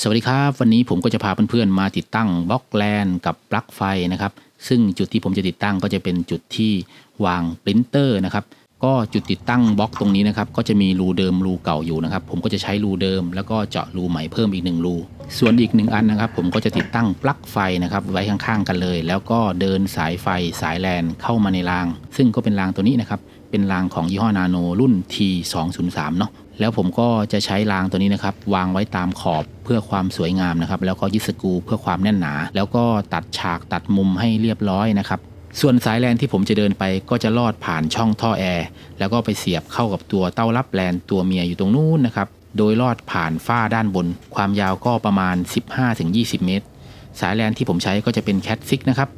สวัสดีครับ วันนี้ผมก็จะพาเพื่อนๆมาติดตั้งบล็อกแลนกับปลั๊กไฟนะครับ ซึ่งจุดที่ผมจะติดตั้งก็จะเป็นจุดที่วางปรินเตอร์นะครับ ก็จุดติดตั้งบล็อกตรงนี้นะครับ ก็จะมีรูเดิมรูเก่าอยู่นะครับ ผมก็จะใช้รูเดิม แล้วก็เจาะรูใหม่เพิ่มอีกหนึ่งรูส่วนอีกหนึ่งอันนะครับ ผมก็จะติดตั้งปลั๊กไฟนะครับ ไว้ข้างๆกันเลย แล้วก็เดินสายไฟสายแลนเข้ามาในราง ซึ่งก็เป็นรางตัวนี้นะครับเป็นรางของยี่ห้อนาโนรุ่น T203 เนาะ แล้วผมก็จะใช้รางตัวนี้นะครับ วางไว้ตามขอบเพื่อความสวยงามนะครับ แล้วก็ยึดสกูเพื่อความแน่นหนา แล้วก็ตัดฉากตัดมุมให้เรียบร้อยนะครับ ส่วนสายแลนที่ผมจะเดินไปก็จะลอดผ่านช่องท่อแอร์แล้วก็ไปเสียบเข้ากับตัวเต้ารับแลนตัวเมียอยู่ตรงนู้นนะครับ โดยลอดผ่านฝ้าด้านบน ความยาวก็ประมาณ 15-20 เมตร สายแลนที่ผมใช้ก็จะเป็นแคทซิกนะครับ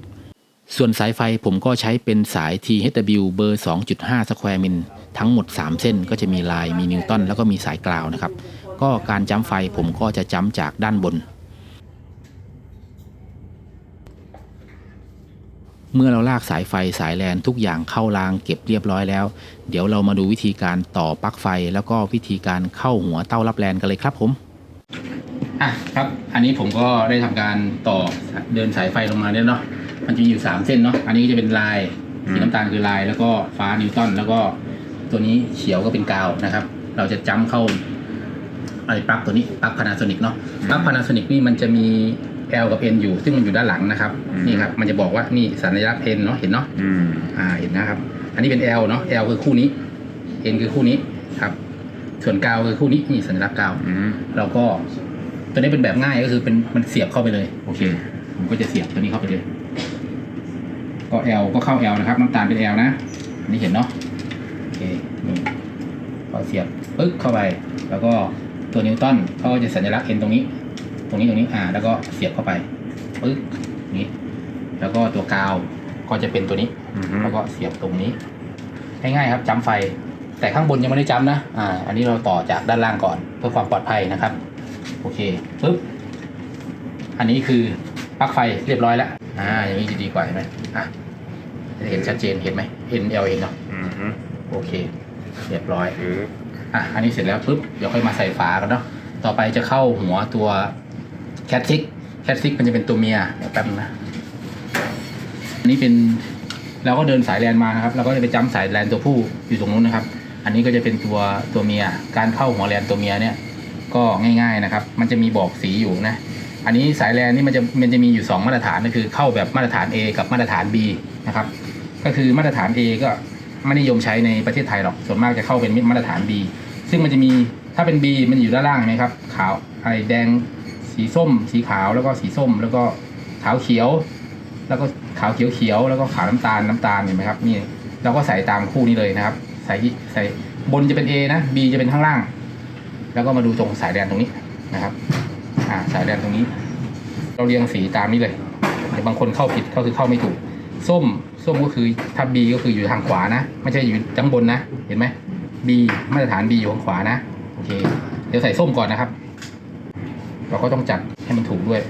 ส่วนสายไฟผมก็ใช้เป็นสาย THW เบอร์ 2.5 สแควร์มิลทั้งหมด 3 เส้นก็จะมีลายมีนิวตันแล้วก็มีสายกราวนะครับ ก็การจ้ำไฟผมก็จะจ้ำจากด้านบน เมื่อเราลากสายไฟสายแลนทุกอย่างเข้ารางเก็บเรียบร้อยแล้ว เดี๋ยวเรามาดูวิธีการต่อปลั๊กไฟ แล้วก็วิธีการเข้าหัวเต้ารับแลนกันเลยครับผมอะครับ อันนี้ผมก็ได้ทำการต่อเดินสายไฟลงมาเนี่ยเนาะ มันจะมีอยู่3เส้นเนาะอันนี้ก็จะเป็นลายสีน้ำตาลคือลายแล้วก็ฟ้านิวตันแล้วก็ตัวนี้เขียวก็เป็นกาวนะครับ เราจะจ้ำเข้าไอ้ปลั๊กตัวนี้ปลั๊กพานาโซนิกเนาะปลั๊กพานาโซนิกนี่มันจะมี L กับ N อยู่ ซึ่งมันอยู่ด้านหลังนะครับอืมนี่ครับ มันจะบอกว่านี่สัญลักษณ์ N เนาะเห็นเนาะอืมอ่าเห็นนะครับ อันนี้เป็น L เนาะ L คือคู่นี้ N คือคู่นี้ครับ ส่วนกาวคือคู่นี้นี่สัญลักษณ์กาวอืมเราก็ตัวนี้เป็นแบบง่ายก็คือเป็นมันเสียบเข้าไปเลยโอเค ผมก็จะเสียบตัวนี้เข้าไปเลย ก็ L ก็เข้า L นะครับน้ำตาลเป็น L นะอันนี้เห็นเนาะโอเคนี่ก็เสียบปึ๊กเข้าไป แล้วก็ตัวนิวตันเขาก็จะสัญลักษณ์ N ตรงนี้ ตรงนี้ตรงนี้อ่า แล้วก็เสียบเข้าไปปึ๊กนี้แล้วก็ตัวกาวก็จะเป็นตัวนี้อืมแล้วก็เสียบตรงนี้ ง่ายๆครับจำไฟ แต่ข้างบนยังไม่ได้จำนะ อ่า อันนี้เราต่อจากด้านล่างก่อน เพื่อความปลอดภัยนะครับ โอเค ปึ๊บ อันนี้คือ ปลั๊กไฟเรียบร้อยแล้ว อ่า อย่างนี้จะดีกว่าเห็นไหมอะจะเห็นชัดเจนเห็นไหม N L N เนาะอืมโอเค เรียบร้อยคืออะ อันนี้เสร็จแล้วปุ๊บ เดี๋ยวค่อยมาใส่ฝากันเนาะ ต่อไปจะเข้าหัวตัวแคทซิก แคทซิกมันจะเป็นตัวเมีย เดี๋ยวแป๊บนึงนะ อันนี้เป็นเราก็เดินสายแลนมานะครับ เราก็จะไปจ้ำสายแลนตัวผู้อยู่ตรงนู้นนะครับ อันนี้ก็จะเป็นตัวตัวเมีย การเข้าหัวแลนตัวเมียเนี่ย ก็ง่าย ๆนะครับ มันจะมีบอกสีอยู่นะ อันนี้สายแลนนี่มันจะมันจะมีอยู่ 2 มาตรฐานก็คือเข้าแบบมาตรฐาน A กับมาตรฐาน B นะครับก็คือมาตรฐาน A ก็ไม่นิยมใช้ในประเทศไทยหรอกส่วนมากจะเข้าเป็นมาตรฐาน B ซึ่งมันจะมีถ้าเป็น B มันอยู่ด้านล่างนไหมครับขาวไอแดงสีส้ม สีขาวแล้วก็สีส้ม แล้วก็ขาวเขียว แล้วก็ขาวเขียวเขียวแล้วก็ขาวน้ำตาลน้ำตาลเห็นไหมครับนี่เราก็ใส่ตามคู่นี้เลยนะครับ ใส่ใส่บนจะเป็น A นะ B จะเป็นข้างล่าง แล้วก็มาดูตรงสายแดนตรงนี้นะครับ อ่าสายแดนตรงนี้ เราเรียงสีตามนี้เลยแต่บางคนเข้าผิดก็คือเข้าไม่ถูก ส้มส้มก็คือถ้า B ก็คืออยู่ทางขวานะ ไม่ใช่อยู่ด้านบนนะ เห็นไหม B มาตรฐาน B อยู่ทางขวานะโอเค เดี๋ยวใส่ส้มก่อนนะครับ เราก็ต้องจัดให้มันถูกด้วย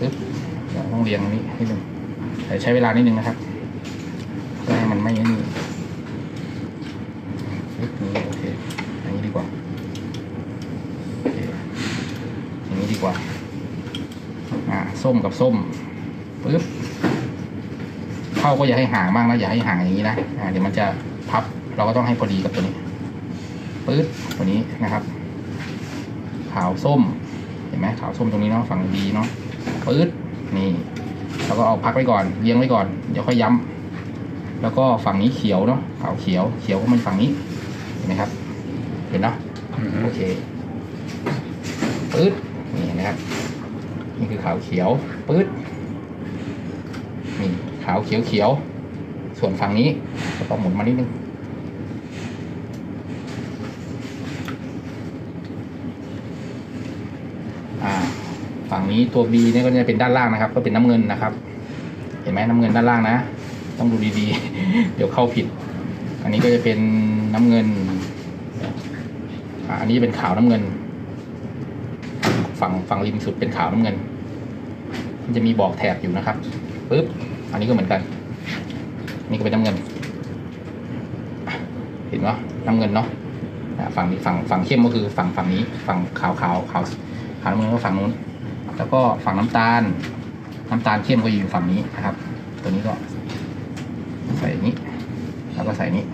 ปึ๊บต้องเรียงนนี้นิดนึงแต่ใช้เวลานิดนึงนะครับเพื่อให้มันไม่นี่ปึ๊บนี่โอเคอย่างนี้ดีกว่าโอเคอย่างนี้ดีกว่า อ่า ส้มกับส้มปึ๊บเข้าก็อย่าให้ห่างมากนะอย่าให้ห่างอย่างนี้นะอ่าเดี๋ยวมันจะพับเราก็ต้องให้พอดีกับตัวนี้ปึ๊บตัวนี้นะครับ ขาวส้มเห็นไหมขาวส้มตรงนี้เนาะฝั่งดีเนาะปึ๊ดนี่เราก็เอาพักไว้ก่อนเลี้ยงไว้ก่อนเดี๋ยวค่อยย้ำแล้วก็ฝั่งนี้เขียวเนาะขาวเขียวเขียวก็มันฝั่งนี้เห็นไหมครับ เห็นเนาะอืมโอเคปึ๊ดนี่เห็นะครับ นี่คือขาวเขียวปึ๊ดนี่ขาวเขียวเขียว ส่วนฝั่งนี้เราก็หมุนมานิดนึงอ่าฝั่งนี้ตัว B เนี่ยก็จะเป็นด้านล่างนะครับ ก็เป็นน้ำเงินนะครับ เห็นไหมน้ำเงินด้านล่างนะ ต้องดูดีๆ เดี๋ยวเข้าผิด อันนี้ก็จะเป็นน้ำเงินอ่าอันนี้เป็นขาวน้ำเงิน ฝั่งฝั่งริมสุดเป็นขาวน้ำเงิน มันจะมีบอกแถบอยู่นะครับปึ๊บอันนี้ก็เหมือนกัน นี่ก็เป็นน้ำเงินเห็นเนาะน้ำเงินเนาะฝั่งนี้ฝั่งฝั่งเข้มก็คือฝั่งฝั่งนี้ ฝั่งขาวขาวขาวขาวน้ำเงินก็ฝั่งนู้น แล้วก็ฝั่งน้ำตาล น้ำตาลเข้มก็อยู่ฝั่งนี้นะครับ ตัวนี้ก็ ใส่นี้ แล้วก็ใส่นี้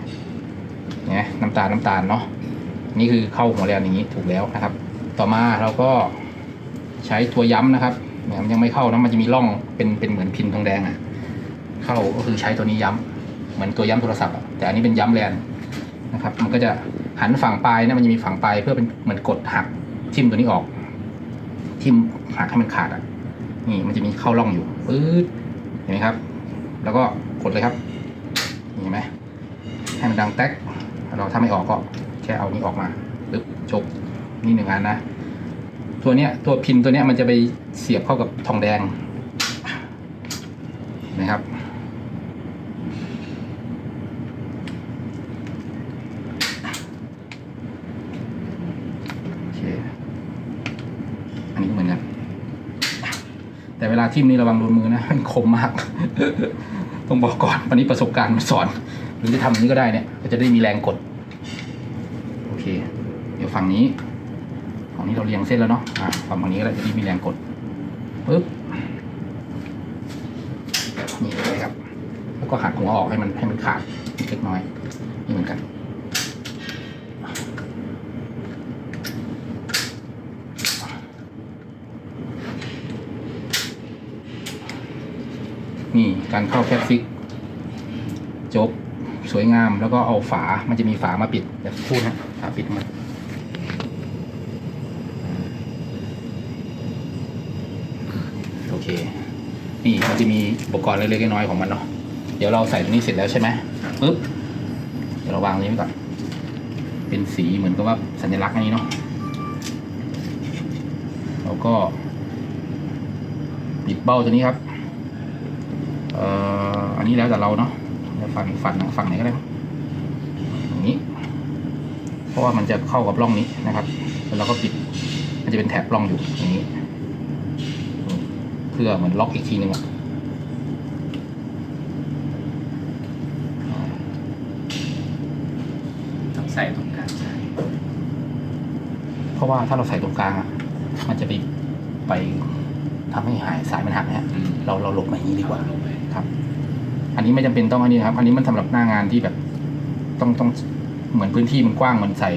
เนี่ยน้ำตาลน้ำตาลเนาะนี่คือเข้าหัวแรนอย่างนี้ถูกแล้วนะครับ ต่อมาเราก็ ใช้ตัวย้ำนะครับเนี่ยมันยังไม่เข้านะมันจะมีร่องเป็นเป็นเหมือนพินทองแดงอะ่ะเข้าก็คือใช้ตัวนี้ย้ำเหมือนตัวย้ำโทรศัพท์อะแต่อันนี้เป็นย้ำแลนนะครับ มันก็จะหันฝั่งปลายนะมันจะมีฝั่งปลายเพื่อเป็นเหมือนกดหักทิมตัวนี้ออก ทิมหักให้มันขาดอะนี่มันจะมีเข้าร่องอยู่ปื๊ดเห็นไหมครับ แล้วก็กดเลยครับเห็นไหมให้มันดังแต๊กเราถ้าไม่ออกก็แค่เอานี้ออกมาปึ๊บจบนี่หนึ่งอันนะ ตัวเนี้ยตัวพินตัวเนี้ยมันจะไปเสียบเข้ากับทองแดงนะครับ โอเค อันนี้เหมือนกัน แต่เวลาทิ่มนี่ระวังโดนมือนะ มันคมมาก ต้องบอกก่อน วันนี้ประสบการณ์มันสอน หรือจะทำอย่างนี้ก็ได้เนี่ย ก็จะได้มีแรงกด โอเค เดี๋ยวฝั่งนี้ งนี้เราเรียงเส้นแล้วเนาะอ่าฝั่งนี้ก็ได้จะได้มีแรงกดปึ๊บนี่เลยครับ แล้วก็หักหัวออกให้มันให้มันขาดเล็กน้อยนี่เหมือนกันนี่การเข้าแคปฟิกจบสวยงามแล้วก็เอาฝามันจะมีฝามาปิดเดี๋ยวพูดนะฝาปิดมัน โอเค นี่มันจะมีอุปกรณ์เล็กๆน้อยๆของมันเนาะเดี๋ยวเราใส่ตรงนี้เสร็จแล้วใช่ไหมปึ๊บเดี๋ยวเราวางตรงนี้ไว้ก่อนเป็นสีเหมือนกับว่าสัญลักษณ์อันนี้เนาะแล้วก็ปิดเบ้าตัวนี้ครับเอ่ออันนี้แล้วแต่เราเนาะฝั่งฝั่งฝั่งไหนก็ได้อย่างนี้ เพราะว่ามันจะเข้ากับร่องนี้นะครับ แล้วเราก็ปิด มันจะเป็นแถบร่องอยู่อย่างนี้ เพื่อเหมือนล็อกอีกทีหนึ่งอะต้องใส่ตรงกลางใช่เพราะว่าถ้าเราใส่ตรงกลางอะมันจะไปไปทำให้หายสายมันหักนะฮะอืมเราเราหลบมาอย่างนี้ดีกว่าลงไปครับ อันนี้ไม่จำเป็นต้องอันนี้นะครับ อันนี้มันสำหรับหน้างานที่แบบ ต้องต้องเหมือนพื้นที่มันกว้างมันใส่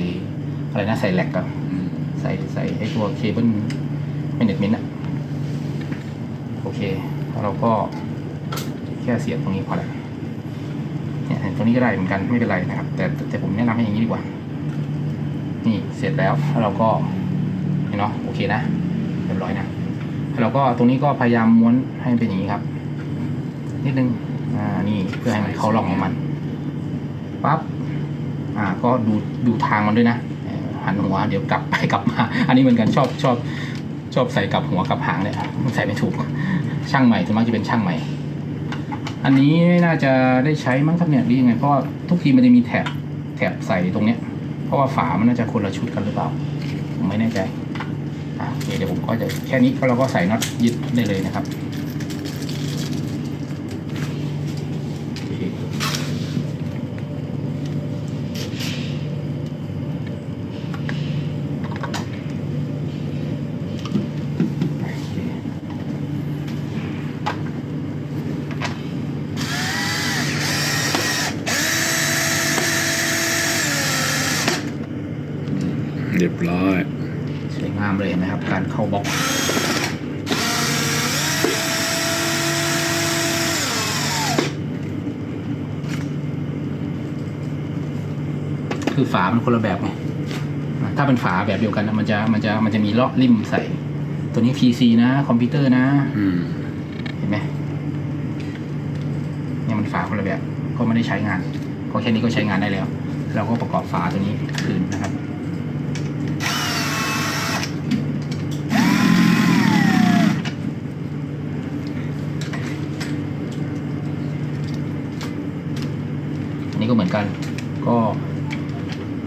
อะไรนะใส่แหลกอะอืมใส่ใส่ไอตัวเคเบิลเมเนจเมนต์อะโอ เคแล้วเราก็แค่เสียบตรงนี้พอและเนี่ยตรงนี้ก็ได้เหมือนกันไม่เป็นไรนะครับ แต่แต่ผมแนะนำให้อย่างนี้ดีกว่า นี่เสร็จแล้วแล้วเราก็เห็นเนาะโอเคนะเรียบร้อยนะแล้วเราก็ตรงนี้ก็พยายามม้วนให้มันเป็นอย่างนี้ครับ นิดนึงอ่านี่เพื่อให้มันเข้าร่องของมันปั๊บอ่าก็ดูดูทางมันด้วยนะหันหัวเดี๋ยวกลับไปกลับมา อันนี้เหมือนกันชอบชอบชอบใส่กลับหัวกลับหางเนี่ยมันใส่ไม่ถูก ช่างใหม่ส่วนมากจะเป็นช่างใหม่ อันนี้ไม่น่าจะได้ใช้มั้งครับเนี่ยหรือยังไงเพราะว่าทุกทีมันจะมีแถบแถบใส่ตรงเนี้ย เพราะว่าฝามันน่าจะคนละชุดกันหรือเปล่าผมไม่แน่ใจอะโอเคเดี๋ยวผมก็จะแค่นี้ก็เราก็ใส่น็อตยึดได้เลยนะครับโอเคโอเค เรียบร้อย สวยงามเลยเห็นไหมครับ การเข้าบล็อก คือฝามันคนละแบบไงถ้าเป็นฝาแบบเดียวกันนะมันจะมันจะมันจะมีเลาะริมใส่ ตัวนี้ PC นะคอมพิวเตอร์นะ อืม เห็นไหมเนี่ยมันฝาคนละแบบก็ไม่ได้ใช้งานก็แค่นี้ก็ใช้งานได้แล้ว เราก็ประกอบฝาตัวนี้คืนนะครับอันนี้ก็เหมือนกัน ก็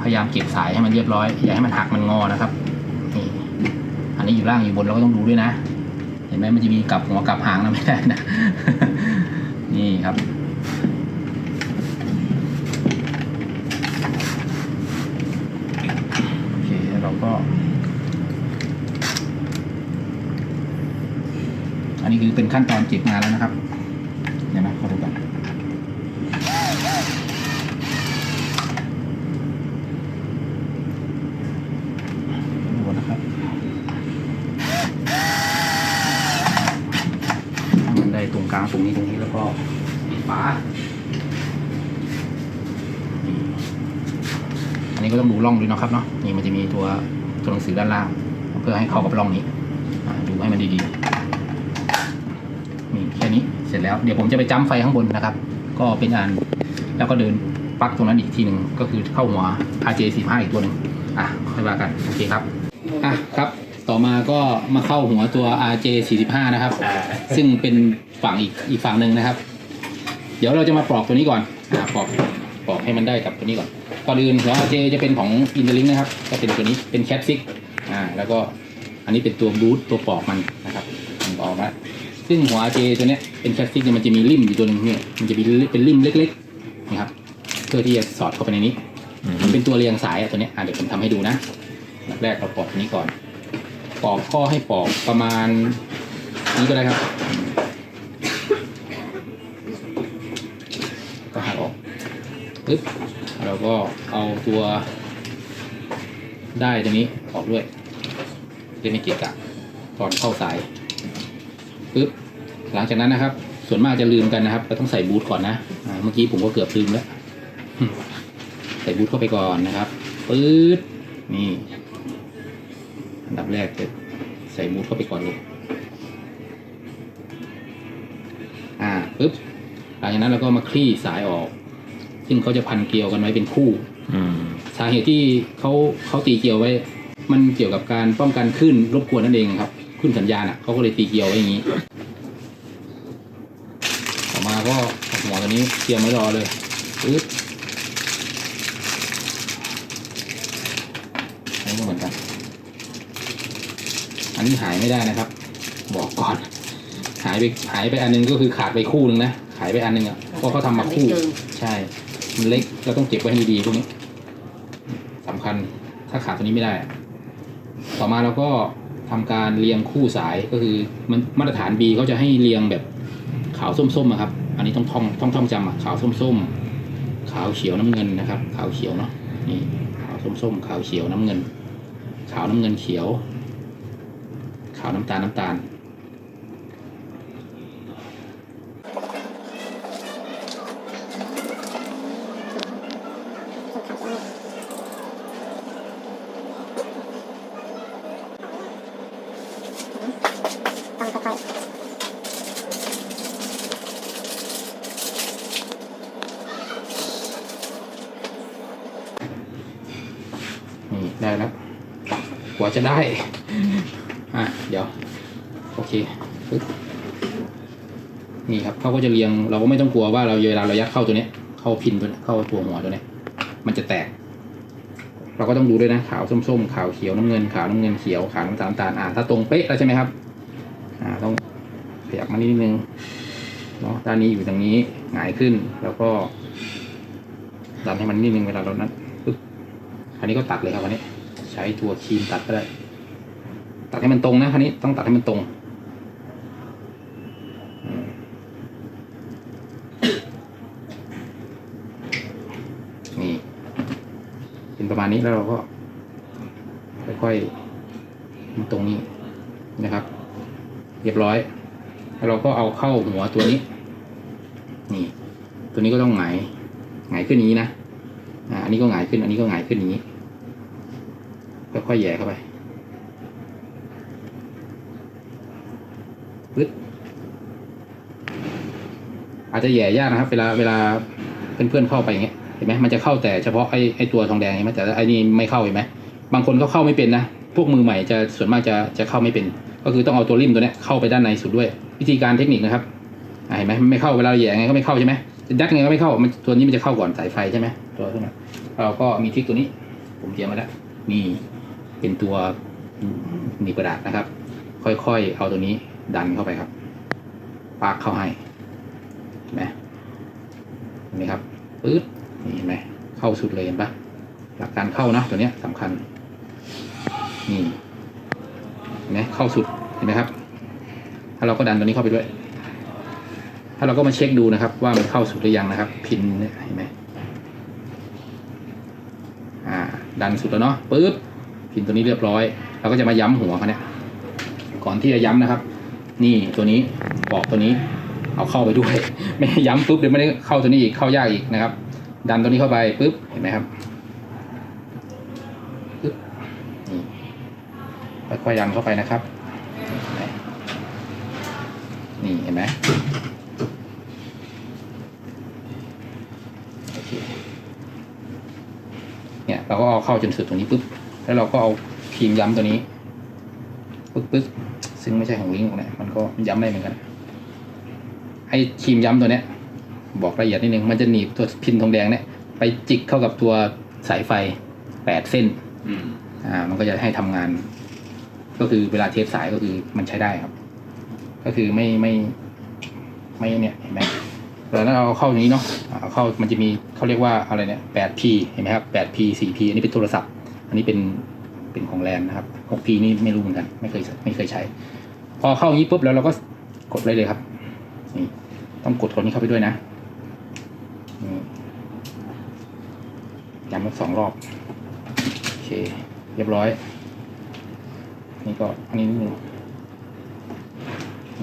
พยายามเก็บสายให้มันเรียบร้อย อย่าให้มันหักมันงอนะครับนี่อันนี้อยู่ล่างอยู่บนเราก็ต้องดูด้วยนะ เห็นไหมมันจะมีกลับหัวกลับหางนะไม่ได้นะ นี่ครับอก็ อันนี้คือเป็นขั้นตอนจีบงานแล้วนะครับ เดี๋ยวนะขอดูก่อนดูก่อนนะครับให้มันได้ตรงกลางตรงนี้ตรงนี้แล้วก็ปิดฝานี่อันนี้ก็ต้องดูร่องด้วยนะครับเนาะนี่มันจะมีตัวตัวหนังสือด้านล่าง เพื่อให้เข้ากับร่องนี้อ่าดูให้มันดีๆนี่แค่นี้เสร็จแล้วเดี๋ยวผมจะไปจ้ำไฟข้างบนนะครับ ก็เป็นอันแล้วก็เดินปลั๊กตรงนั้นอีกทีหนึ่งก็คือเข้าหัว RJ45 อีกตัวหนึ่งอะค่อยว่ากัน โอเคครับ อะครับ ต่อมาก็มาเข้าหัวตัว RJ45 นะครับ อ่าซึ่งเป็นฝั่งอีกอีกฝั่งหนึ่งนะครับ เดี๋ยวเราจะมาปลอกตัวนี้ก่อนอ่าปลอกปลอกให้มันได้กับตัวนี้ก่อนก่อนอื่นหัว RJ จะเป็นของ i n t e r l i n k นะครับ ก็เป็นตัวนี้เป็น Cat 6อ่าแล้วก็อันนี้เป็นตัวบูทตัวปลอกมันนะครับมันก็ออกมาซึ่งหัว RJ ตัวเนี้ยเป็นแคสติกเนี่ยมันจะมีริมอยู่ตัวหนึ่งเนี่ยมันจะมีเป็นริมเล็กๆนะครับเพื่อที่จะสอดเข้าไปในนี้ มันเป็นตัวเรียงสายอะตัวเนี้ยอะเดี๋ยวผมทำให้ดูนะอันดับแรกเราปอกตัวนี้ก่อน ปอกข้อให้ปอกประมาณนี้ก็ได้ครับ ก็หักออกปึ๊บเราก็เอาตัวได้ตัวนี้ออกด้วยจะไม่เกะกะตอนเข้าสายปึ๊บหลังจากนั้นนะครับ ส่วนมากจะลืมกันนะครับเราต้องใส่บูทก่อนนะเมื่อกี้ผมก็เกือบลืมแล้วใส่บูทเข้าไปก่อนนะครับปึ๊ดนี่ อันดับแรกจะใส่บูทเข้าไปก่อนเลย อ่าปึ๊บหลังจากนั้นเราก็มาคลี่สายออก ซึ่งเขาจะพันเกลียวกันไว้เป็นคู่อืมสาเหตุที่เขาเขาตีเกลียวไว้ มันเกี่ยวกับการป้องกันคลื่นรบกวนนั่นเองครับคลื่นสัญญาณอะเขาก็เลยตีเกลียวไว้อย่างนี้ ต่อมาก็เอาหัวตัวนี้เตรียมไว้รอเลยปึ๊บอันนี้ก็เหมือนกัน อันนี้หายไม่ได้นะครับ บอกก่อน หายไปหายไปอันนึงก็คือขาดไปคู่หนึ่งนะหายไปอันนึงอะเพราะเขาทำมาคู่ ใช่ มันเล็กเราต้องเก็บไว้ให้ดีๆพวกนี้สำคัญถ้าขาดตัวนี้ไม่ได้อะต่อมาเราก็ทำการเรียงคู่สายก็คือมันมาตรฐาน B เขาจะให้เรียงแบบขาวส้มๆอะครับอันนี้ต้องท่องต้องท่องจำอะขาวส้มๆขาวเขียวน้ำเงินนะครับ ขาวเขียวเนาะนี่ขาวส้มๆขาวเขียวน้ำเงิน ขาวน้ำเงินเขียว ขาวน้ำตาลน้ำตาล นี่ได้แล้วกว่าจะได้ เดี๋ยว โอเคปึ๊บนี่ครับเขาก็จะเรียงเราก็ไม่ต้องกลัวว่าเราเวลาเรายัดเข้าตัวนี้เข้าพินตัวเข้าตัวหัวตัวนี้มันจะแตก เราก็ต้องดูด้วยนะขาวส้มๆขาวเขียวน้ำเงินขาวน้ำเงินเขียวขาวน้ำตาลน้ำตาลอ่าถ้าตรงเป๊ะแล้วใช่ไหมครับ อ่าต้องขยับมานิดนึงเนาะด้านนี้อยู่ตรงนี้หงายขึ้นแล้วก็ดันให้มันนิดนึงเวลาเรานั้นปึ๊บอันนี้ก็ตัดเลยครับอันนี้ ใช้ตัวครีมตัดก็ได้ ตัดให้มันตรงนะคันนี้ต้องตัดให้มันตรงนี่เป็นประมาณนี้แล้วเราก็ ค่อยๆตรงนี้นะครับ เรียบร้อย แล้วเราก็เอาเข้าหัวตัวนี้ นี่ ตัวนี้ก็ต้องหงายหงายขึ้นนี้นะอ่าอันนี้ก็หงายขึ้น อันนี้ก็หงายขึ้นนี้ค่อยๆแย่เข้าไป ปึ๊ดอาจจะแย่ยากนะครับ เวลาเวลาเพื่อนๆเข้าไปอย่างเงี้ยเห็นไหมมันจะเข้าแต่เฉพาะไอ้ไอ้ตัวทองแดงเห็นไหมแต่ไอ้นี่ไม่เข้าเห็นไหมบางคนก็เข้าไม่เป็นนะพวกมือใหม่จะส่วนมากจะจะเข้าไม่เป็น ก็คือต้องเอาตัวริมตัวเนี้ยเข้าไปด้านในสุดด้วย วิธีการเทคนิคนะครับเห็นไหมไม่เข้าเวลาแย่ไงก็ไม่เข้าใช่ไหมจะยัดไงก็ไม่เข้ามันตัวนี้มันจะเข้าก่อนสายไฟใช่ไหมตัวขึ้นมาเราก็มีทริกตัวนี้ ผมเตรียมมาแล้วนี่เป็นตัวหนีบกระดาษนะครับ ค่อยๆ เอาตัวนี้ ดันเข้าไปครับปากเข้าให้เห็นไหมเห็นไหมครับปึ๊ดนี่เห็นไหมเข้าสุดเลยเห็นปะหลักการเข้านะตัวเนี้ยสำคัญนี่เห็นไหมเข้าสุดเห็นไหมครับ ถ้าเราก็ดันตัวนี้เข้าไปด้วย ถ้าเราก็มาเช็คดูนะครับ ว่ามันเข้าสุดหรือยังนะครับ พินเนี่ยเห็นไหมอ่า ดันสุดแล้วเนาะปึ๊บพินตัวนี้เรียบร้อยเราก็จะมาย้ำหัวเขาเนี่ยก่อนที่จะย้ำนะครับ นี่ตัวนี้บอกตัวนี้เอาเข้าไปด้วย ไม่ย้ำปุ๊บเดี๋ยวไม่ได้เข้าตัวนี้อีกเข้ายากอีกนะครับ ดันตัวนี้เข้าไปปุ๊บเห็นไหมครับปุ๊บนี่ค่อยๆดันเข้าไปนะครับ นี่เห็นไหมเนี่ยเราก็เอาเข้าจนสุดตรงนี้ปุ๊บแล้วเราก็เอาครีมย้ำตัวนี้ปึ๊บปึ๊บ ซึ่งไม่ใช่ของลิงก์เนี่ยมันก็ย้ำได้เหมือนกันให้ครีมย้ำตัวเนี้ย บอกละเอียดนิดนึงมันจะหนีบตัวพินทองแดงเนี่ยไปจิกเข้ากับตัวสายไฟแปดเส้นอืมอ่า มันก็จะให้ทำงาน ก็คือเวลาเทปสายก็คือมันใช้ได้ครับ ก็คือไม่ไม่ไม่เนี่ยเห็นไหมเวลาเราเอาเข้าอย่างนี้เนาะเอาเข้ามันจะมีเขาเรียกว่าอะไรเนี่ย 8P เห็นไหมครับ 8P 4P อันนี้เป็นโทรศัพท์ อันนี้เป็นเป็นของแลนนะครับ 6P นี่ไม่รู้เหมือนกัน ไม่เคยไม่เคยใช้ พอเข้าอย่างนี้ปุ๊บแล้วเราก็กดเลยเลยครับนี่ต้องกดคนนี้เข้าไปด้วยนะย้ำสักสองรอบ โอเค เรียบร้อย นี่ก็อันนี้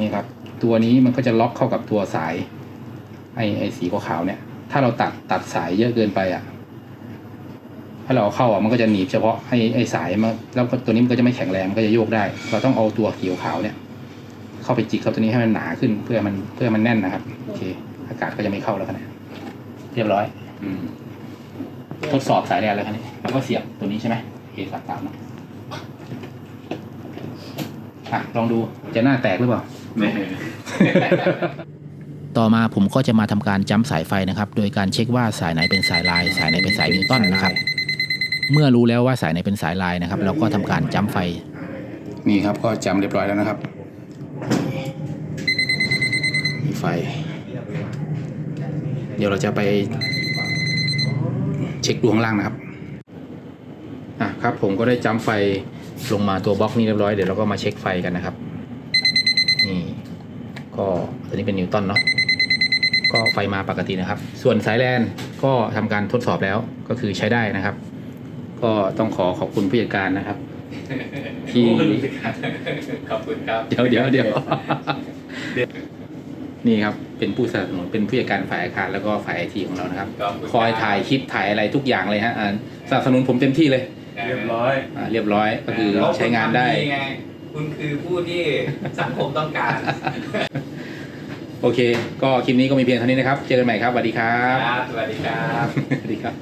นี่ครับ ตัวนี้มันก็จะล็อกเข้ากับตัวสาย ไอ้ไอ้สีขาวเนี่ย ถ้าเราตัดตัดสายเยอะเกินไปอะ ถ้าเราเอาเข้าอะมันก็จะหนีบเฉพาะไอ้ไอ้สายมาแล้วก็ตัวนี้มันก็จะไม่แข็งแรงมันก็จะโยกได้ เราต้องเอาตัวเขียวขาวเนี่ย เข้าไปจิกเข้าตัวนี้ให้มันหนาขึ้นเพื่อมันเพื่อมันแน่นนะครับโอเค อากาศก็จะไม่เข้าแล้วครับเนี่ยเรียบร้อย อืม ทดสอบสายแดนแล้วครับนี่แล้วก็เสียบตัวนี้ใช่ไหมโอเคสับตามนะอะลองดูจะหน้าแตกหรือเปล่าแม่ต่อมาผมก็จะมาทำการจัมป์สายไฟนะครับ โดยการเช็คว่าสายไหนเป็นสายลาย สายไหนเป็นสายนิวตันนะครับ เมื่อรู้แล้วว่าสายไหนเป็นสายลายนะครับ เราก็ทำการจัมป์ไฟ นี่ครับก็จำเรียบร้อยแล้วนะครับมีไฟ เดี๋ยวเราจะไปเช็คดูข้างล่างนะครับอะครับผมก็ได้จำไฟลงมาตัวบล็อกนี้เรียบร้อยเดี๋ยวเราก็มาเช็คไฟกันนะครับนี่ก็ตัวนี้เป็นนิวตันเนาะก็ไฟมาปกตินะครับ ส่วนสายแลนก็ทำการทดสอบแล้วก็คือใช้ได้นะครับ ก็ต้องขอขอบคุณผู้จัดการนะครับ ที่ ขอบคุณครับเดี๋ยวเดี๋ยวเดี๋ยวนี่ครับเป็นผู้สนับสนุนเป็นผู้จัดการฝ่ายอาคารแล้วก็ฝ่ายไอทีของเรานะครับขอบคุณครับคอยถ่ายคลิปถ่ายอะไรทุกอย่างเลยฮะอ่าสนับสนุนผมเต็มที่เลยเรียบร้อยอ่าเรียบร้อยก็คือใช้งานได้ไงคุณคือผู้ที่สังคมต้องการโอเค ก็คลิปนี้ก็มีเพียงเท่านี้นะครับ เจอกันใหม่ครับสวัสดีครับ ครับสวัสดีครับ สวัสดีครับ